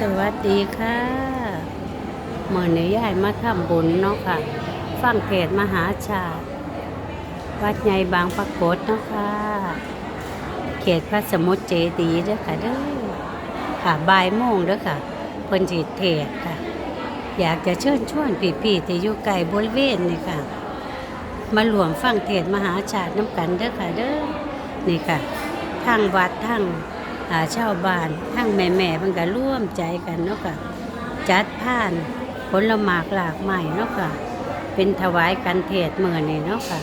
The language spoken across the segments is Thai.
สวัสดีค่ะเมื่อนี้ยายมาทำบุญเนาะค่ะ ฟังเทศมหาชาติ วัดใหญ่บางปรากฏเนาะค่ะ เขตพระสมุทรเจดีย์เด้อค่ะเด้อค่ะบ่ายโมงเด้อค่ะเพิ่นสิเทศค่ะ อยากจะเชิญชวนพี่ๆที่อยู่ไกลบริเวณนี่ค่ะ มารวมฟังเทศมหาชาติน้ำกันเด้อค่ะเด้อนี่ค่ะทางวัดทาง อาชาวบ้านทางแม่แม่ๆมันก็ร่วมใจกันเนาะค่ะจัดผ่านผลหมากหลากใหม่เนาะค่ะ เป็นถวายกันเทศเมื่อนี่เนาะค่ะ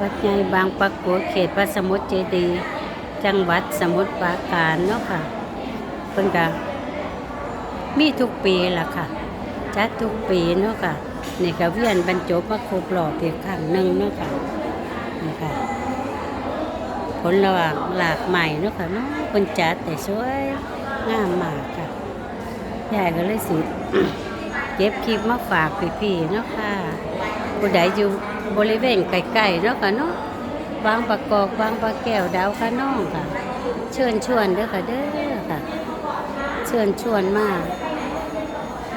วัดใหญ่บางปรากฏเขตพระสมุทรเจดีย์จังหวัดสมุทรปราการเนาะค่ะเพิ่นก็มีทุกปีล่ะค่ะ จัดทุกปีเนาะค่ะนี่ก็เวียนบรรจบมาครบรอบอีกครั้งหนึ่งเนาะค่ะ ผลระหว่างหลากใหม่เนาะค่ะเนาะคนจัดแต่สวยงามมากค่ะยายก็เลยสิเก็บคลิปมาฝากพี่ๆเนาะค่ะผู้ใดอยู่บริเวณใกล้ๆเนาะค่ะเนาะบางประกอบบางประแก้วดาวคะน้องค่ะ เชิญชวนเด้อค่ะเด้อค่ะ เชิญชวนมา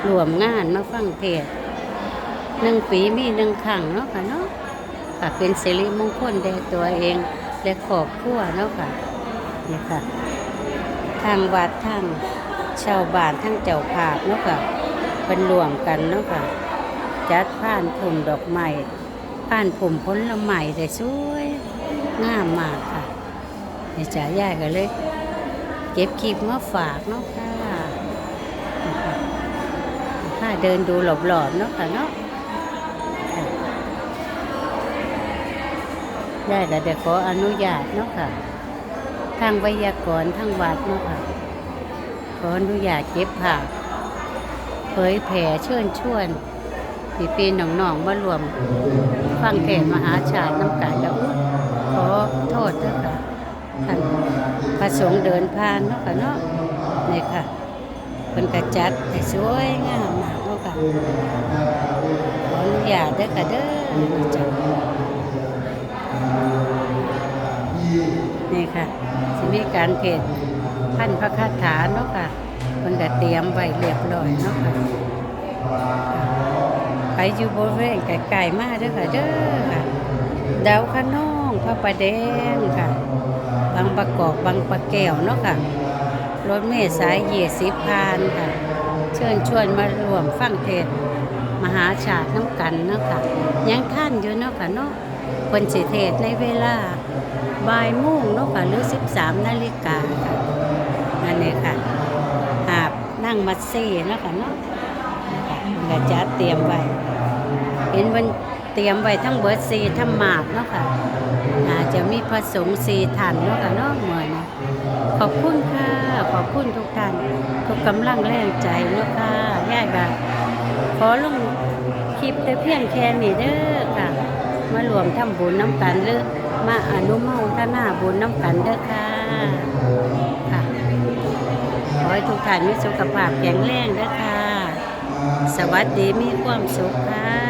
รวมงานมาฟังเทศน์หนึ่งปีมีหนึ่งครั้งเนาะค่ะเนาะค่ะเป็นสิริมงคลแด่ตัวเอง และครอบครัวเนาะค่ะนี่ค่ะ ทางวัดทางชาวบ้านทั้งเจ้าภาพเนาะค่ะเป็นรวมกันเนาะค่ะ จัดผ่านผุ่มดอกไม้ผ่านผุ่มผลไม้ได้สวยงามมากค่ะนี่จ๋ายายก็เลย เก็บคลิปมาฝากเนาะค่ะนี่ค่ะถ้าเดินดูหลบๆเนาะค่ะเนาะ ได้แต่เดี๋ยวขออนุญาตเนาะค่ะ ทางไวยากรณ์ทางวัดเนาะค่ะ ขออนุญาตเก็บภาพเผยแผ่เชิญชวนพี่ปีน้องๆมารวม ฟังเทศมหาชาติน้ำกันแล้วขอโทษด้วยค่ะท่านพระสงฆ์เดินผ่านเนาะค่ะเนาะนี่ค่ะเป็นกระจัดแต่สวยงามมากเนาะค่ะขออนุญาตด้วยค่ะเด้อนะจ๊ะ ค่ะจะมีการเทศน์พันพระคาถาเนาะค่ะมันก็เตรียมไว้เรียบร้อยเนาะค่ะไปอยู่บริเวณไกลๆมากเด้อค่ะเด้อค่ะดาวขนองพระประแดงค่ะ บางประกอบบางประแก้วเนาะค่ะรถเมล์สายเยสิพานค่ะ เชิญชวนมารวมฟังเทศมหาชาติน้ำกันเนาะค่ะยังท่านอยู่เนาะค่ะเนาะคนสิเทศในเวลา บ่ายโมงเนาะค่ะหรือ 13นาฬิกาค่ะนั่นเองค่ะหาบนั่งมัดซี่เนาะค่ะเนาะก็จัดเตรียมไว้ เห็นมันเตรียมไว้ทั้งเบิร์ดซีทั้งหมากเนาะค่ะอาจจะมีพระสงฆ์สีทันเนาะค่ะเนาะเหมือนขอบคุณค่ะ ขอบคุณทุกท่าน ทุกกำลังแรงใจเนาะค่ะย่ายค่ะขอลงคลิปแต่เพียงแค่นี้เด้อค่ะ มารวมทำบุญน้ำกันหรือ มาอนุโมทนาบุญน้ำกันเด้อค่ะค่ะขอให้ทุกท่านมีสุขภาพแข็งแรงเด้อค่ะ สวัสดีมีความสุขค่ะ